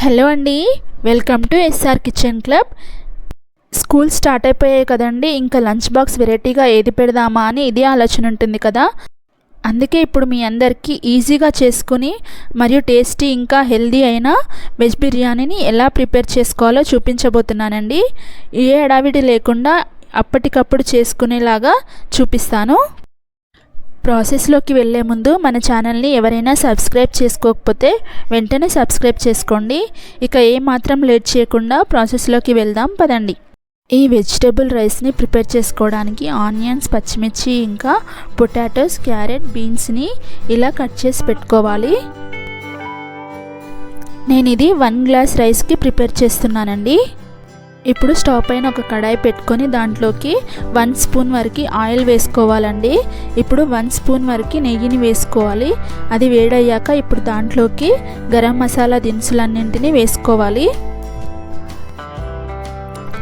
Hello అండి welcome to SR kitchen club. School start అయిపోయాయి కదండి ఇంకా లంచ్ బాక్స్ వెరైటీగా ఏది పెడదామా అని ఇదే ఆలోచన ఉంటుంది కదా. అందుకే ఇప్పుడు మీ అందరికీ ఈజీగా చేసుకుని మరియు టేస్టీ ఇంకా హెల్దీ అయిన వెజ్ బిర్యానీని ఎలా ప్రిపేర్ చేసుకోవాలో చూపించబోతున్నానండి. ఏ హడావిడి లేకుండా అప్పటికప్పుడు చేసుకునేలాగా చూపిస్తాను. ప్రాసెస్లోకి వెళ్ళే ముందు మన ఛానల్ని ఎవరైనా సబ్స్క్రైబ్ చేసుకోకపోతే వెంటనే సబ్స్క్రైబ్ చేసుకోండి. ఇక ఏ మాత్రం లేట్ చేయకుండా ప్రాసెస్లోకి వెళ్దాం పదండి. ఈ వెజిటేబుల్ రైస్ని ప్రిపేర్ చేసుకోవడానికి ఆనియన్స్ పచ్చిమిర్చి ఇంకా పొటాటోస్ క్యారెట్ బీన్స్ని ఇలా కట్ చేసి పెట్టుకోవాలి. నేను ఇది వన్ గ్లాస్ రైస్కి ప్రిపేర్ చేస్తున్నానండి. ఇప్పుడు స్టవ్ పైన ఒక కడాయి పెట్టుకొని దాంట్లోకి వన్ స్పూన్ వరకు ఆయిల్ వేసుకోవాలండి. ఇప్పుడు వన్ స్పూన్ వరకు నెయ్యిని వేసుకోవాలి. అది వేడయ్యాక ఇప్పుడు దాంట్లోకి గరం మసాలా దినుసులన్నింటినీ వేసుకోవాలి.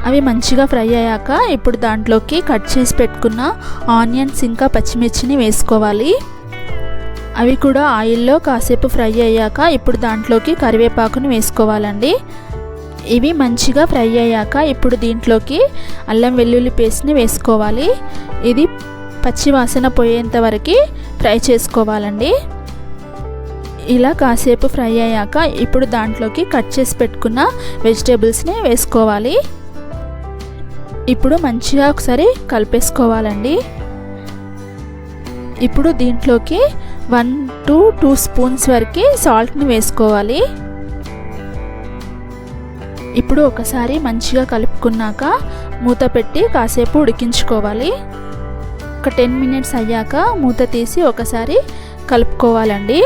అవి మంచిగా ఫ్రై అయ్యాక ఇప్పుడు దాంట్లోకి కట్ చేసి పెట్టుకున్న ఆనియన్స్ ఇంకా పచ్చిమిర్చిని వేసుకోవాలి. అవి కూడా ఆయిల్లో కాసేపు ఫ్రై అయ్యాక ఇప్పుడు దాంట్లోకి కరివేపాకుని వేసుకోవాలండి. ఇవి మంచిగా ఫ్రై అయ్యాక ఇప్పుడు దీంట్లోకి అల్లం వెల్లుల్లి పేస్ట్ని వేసుకోవాలి. ఇది పచ్చి వాసన పోయేంత వరకు ఫ్రై చేసుకోవాలండి. ఇలా కాసేపు ఫ్రై అయ్యాక ఇప్పుడు దాంట్లోకి కట్ చేసి పెట్టుకున్న వెజిటేబుల్స్ని వేసుకోవాలి. ఇప్పుడు మంచిగా ఒకసారి కలిపేసుకోవాలండి. ఇప్పుడు దీంట్లోకి వన్ టు టూ స్పూన్స్ వరకు సాల్ట్ని వేసుకోవాలి. ఇప్పుడు ఒకసారి మంచిగా కలుపుకున్నాక మూత పెట్టి కాసేపు ఉడికించుకోవాలి. ఒక టెన్ మినిట్స్ అయ్యాక మూత తీసి ఒకసారి కలుపుకోవాలండి.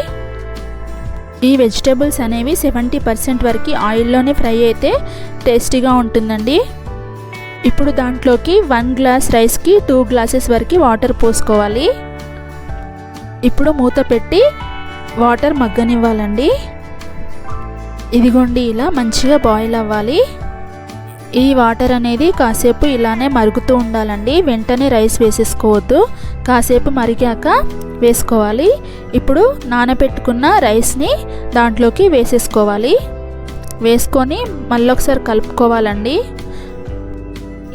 ఈ వెజిటేబుల్స్ అనేవి సెవెంటీ పర్సెంట్ వరకు ఆయిల్లోనే ఫ్రై అయితే టేస్టీగా ఉంటుందండి. ఇప్పుడు దాంట్లోకి వన్ గ్లాస్ రైస్కి టూ గ్లాసెస్ వరకు వాటర్ పోసుకోవాలి. ఇప్పుడు మూత పెట్టి వాటర్ మగ్గనివ్వాలండి. ఇదిగోండి ఇలా మంచిగా బాయిల్ అవ్వాలి. ఈ వాటర్ అనేది కాసేపు ఇలానే మరుగుతూ ఉండాలండి. వెంటనే రైస్ వేసేసుకోవద్దు. కాసేపు మరిగాక వేసుకోవాలి. ఇప్పుడు నానబెట్టుకున్న రైస్ని దాంట్లోకి వేసేసుకోవాలి. వేసుకొని మళ్ళీ ఒకసారి కలుపుకోవాలండి.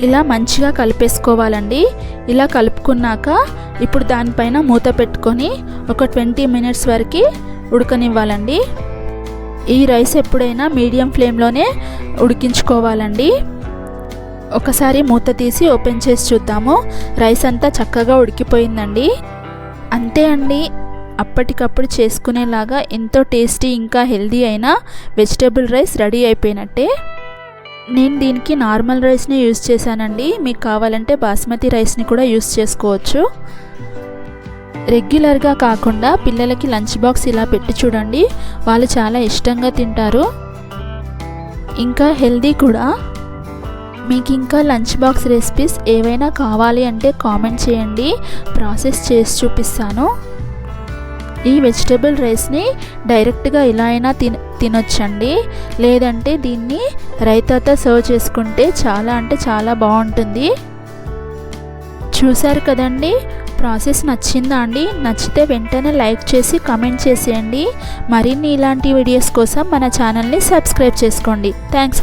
ఇలా మంచిగా కలిపేసుకోవాలండి. ఇలా కలుపుకున్నాక ఇప్పుడు దానిపైన మూత పెట్టుకొని ఒక ట్వంటీ మినిట్స్ వరకు ఉడకనివ్వాలండి. ఈ రైస్ ఎప్పుడైనా మీడియం ఫ్లేమ్లోనే ఉడికించుకోవాలండి. ఒకసారి మూత తీసి ఓపెన్ చేసి చూద్దాము. రైస్ అంతా చక్కగా ఉడికిపోయిందండి. అంతే అండి. అప్పటికప్పుడు చేసుకునేలాగా ఎంతో టేస్టీ ఇంకా హెల్దీ అయిన వెజిటేబుల్ రైస్ రెడీ అయిపోయినట్టే. నేను దీనికి నార్మల్ రైస్ని యూస్ చేశానండి. మీకు కావాలంటే బాస్మతి రైస్ని కూడా యూస్ చేసుకోవచ్చు. రెగ్యులర్గా కాకుండా పిల్లలకి లంచ్ బాక్స్ ఇలా పెట్టి చూడండి. వాళ్ళు చాలా ఇష్టంగా తింటారు. ఇంకా హెల్దీ కూడా. మీకు ఇంకా లంచ్ బాక్స్ రెసిపీస్ ఏవైనా కావాలి అంటే కామెంట్ చేయండి. ప్రాసెస్ చేసి చూపిస్తాను. ఈ వెజిటేబుల్ రైస్ని డైరెక్ట్గా ఇలా అయినా తిన తినొచ్చండి. లేదంటే దీన్ని రైతాతో సర్వ్ చేసుకుంటే చాలా అంటే చాలా బాగుంటుంది. చూశారు కదండి? ప్రాసెస్ నచ్చిందా అండి? నచ్చితే వెంటనే లైక్ చేసి కమెంట్ చేసేయండి. మరిన్ని ఇలాంటి వీడియోస్ కోసం మన ఛానల్ని సబ్స్క్రైబ్ చేసుకోండి. థ్యాంక్స్